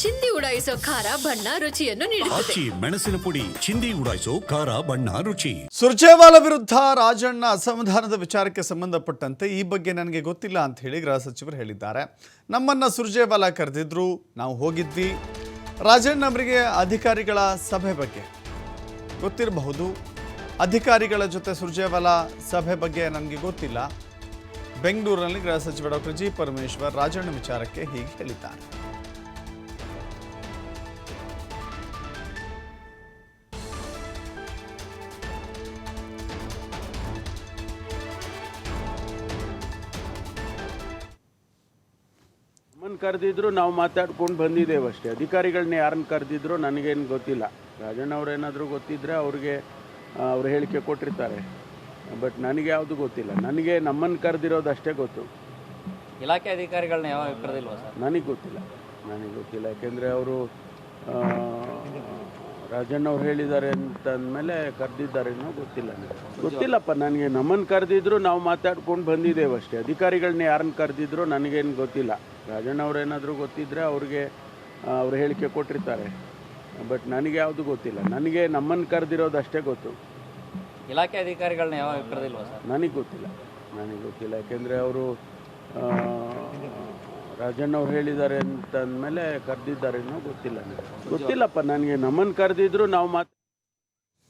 ಚಿಂದಿ ಉಡಾಯಿಸೋ ಖಾರ ಬಣ್ಣ ರುಚಿಯನ್ನು ನೀಡುತ್ತದೆ. ಆಚಿ ಮೆಣಸಿನ ಪುಡಿ ಚಿಂದಿ ಉಡಾಯಿಸೋ ಖಾರ ಬಣ್ಣ ರುಚಿ. ಸುರ್ಜೇವಾಲ ವಿರುದ್ಧ ರಾಜಣ್ಣ ಅಸಮಾಧಾನದ ವಿಚಾರಕ್ಕೆ ಸಂಬಂಧಪಟ್ಟಂತೆ ಈ ಬಗ್ಗೆ ನನಗೆ ಗೊತ್ತಿಲ್ಲ ಅಂತ ಹೇಳಿ ಗೃಹ ಸಚಿವರು ಹೇಳಿದ್ದಾರೆ. ನಮ್ಮನ್ನ ಸುರ್ಜೇವಾಲ ಕರೆದಿದ್ರು ನಾವು ಹೋಗಿದ್ವಿ. ರಾಜಣ್ಣ ಅವರಿಗೆ ಅಧಿಕಾರಿಗಳ ಸಭೆ ಬಗ್ಗೆ ಗೊತ್ತಿರಬಹುದು. ಅಧಿಕಾರಿಗಳ ಜೊತೆ ಸುರ್ಜೇವಾಲ ಸಭೆ ಬಗ್ಗೆ ನನಗೆ ಗೊತ್ತಿಲ್ಲ. ಬೆಂಗಳೂರಿನಲ್ಲಿ ಗೃಹ ಸಚಿವ ಡಾಕ್ಟರ್ ಜಿ ಪರಮೇಶ್ವರ್ ರಾಜಣ್ಣ ವಿಚಾರಕ್ಕೆ ಹೀಗೆ ಹೇಳಿದ್ದಾರೆ. ನಮ್ಮನ್ನು ಕರೆದಿದ್ರು ನಾವು ಮಾತಾಡ್ಕೊಂಡು ಬಂದಿದ್ದೇವೆ ಅಷ್ಟೇ. ಅಧಿಕಾರಿಗಳನ್ನ ಯಾರನ್ನು ಕರೆದಿದ್ರು ನನಗೇನು ಗೊತ್ತಿಲ್ಲ. ರಾಜಣ್ಣ ಏನಾದರೂ ಗೊತ್ತಿದ್ದರೆ ಅವ್ರಿಗೆ ಅವ್ರು ಹೇಳಿಕೆ ಕೊಟ್ಟಿರ್ತಾರೆ. ಬಟ್ ನನಗೆ ಯಾವುದು ಗೊತ್ತಿಲ್ಲ. ನನಗೆ ನಮ್ಮನ್ನು ಕರೆದಿರೋದು ಅಷ್ಟೇ ಗೊತ್ತು. ಇಲಾಖೆ ಅಧಿಕಾರಿಗಳನ್ನ ಯಾವಾಗ ಕರೆದಿಲ್ವಾ ಸರ್? ನನಗೆ ಗೊತ್ತಿಲ್ಲ. ನನಗೆ ಗೊತ್ತಿಲ್ಲ. ಯಾಕೆಂದರೆ ಅವರು ರಾಜಣ್ಣ ಅವ್ರು ಹೇಳಿದ್ದಾರೆ ಅಂತ ಅಂದಮೇಲೆ ಕರೆದಿದ್ದಾರೇನೋ ಗೊತ್ತಿಲ್ಲ ನನಗೆ. ಗೊತ್ತಿಲ್ಲಪ್ಪ ನನಗೆ ನಮ್ಮನ್ನು ಕರೆದಿದ್ರು ನಾವು ಮಾತಾಡ್ಕೊಂಡು ಬಂದಿದ್ದೇವೆ ಅಷ್ಟೇ. ಅಧಿಕಾರಿಗಳನ್ನ ಯಾರನ್ನು ಕರೆದಿದ್ರು ನನಗೇನು ಗೊತ್ತಿಲ್ಲ. ರಾಜಣ್ಣ ಅವ್ರೇನಾದರೂ ಗೊತ್ತಿದ್ದರೆ ಅವ್ರಿಗೆ ಅವ್ರು ಹೇಳಿಕೆ ಕೊಟ್ಟಿರ್ತಾರೆ. ಬಟ್ ನನಗೆ ಯಾವುದು ಗೊತ್ತಿಲ್ಲ. ನನಗೆ ನಮ್ಮನ್ನು ಕರೆದಿರೋದು ಅಷ್ಟೇ ಗೊತ್ತು. ಇಲಾಖೆ ಅಧಿಕಾರಿಗಳನ್ನ ಯಾವಾಗ ಕರೆದಿಲ್ವ ಸರ್? ನನಗೆ ಗೊತ್ತಿಲ್ಲ. ನನಗೆ ಗೊತ್ತಿಲ್ಲ. ಯಾಕೆಂದರೆ ಅವರು ರಾಜಣ್ಣ ಅವ್ರು ಹೇಳಿದ್ದಾರೆ ಅಂತ ಮೇಲೆ ಕರೆದಿದ್ದಾರೇನೋ ಗೊತ್ತಿಲ್ಲ ನನಗೆ. ಗೊತ್ತಿಲ್ಲಪ್ಪ ನನಗೆ ನಮ್ಮನ್ನು ಕರೆದಿದ್ರು ನಾವು ಮಾತು